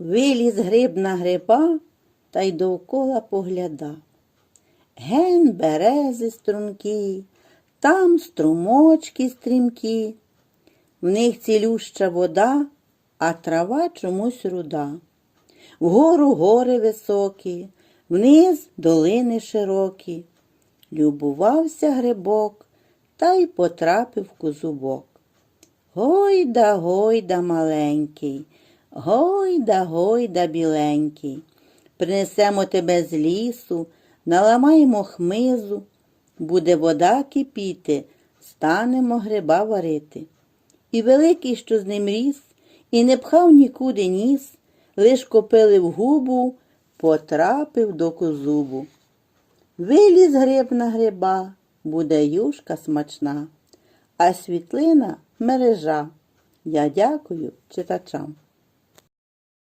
Виліз гриб на гриба та й довкола погляда. Ген берези стрункі, там струмочки стрімкі, в них цілюща вода, а трава чомусь руда. Вгору гори високі, вниз долини широкі. Любувався грибок та й потрапив в козубок. Гойда, гойда маленький, гойда, гойда біленький. Принесемо тебе з лісу, наламаємо хмизу, буде вода кипіти, станемо гриба варити. І великий, що з ним ріс, і не пхав нікуди ніс, лиш копили в губу, потрапив до козубу. Виліз гриб на гриба, буде юшка смачна, а світлина мережа. Я дякую читачам.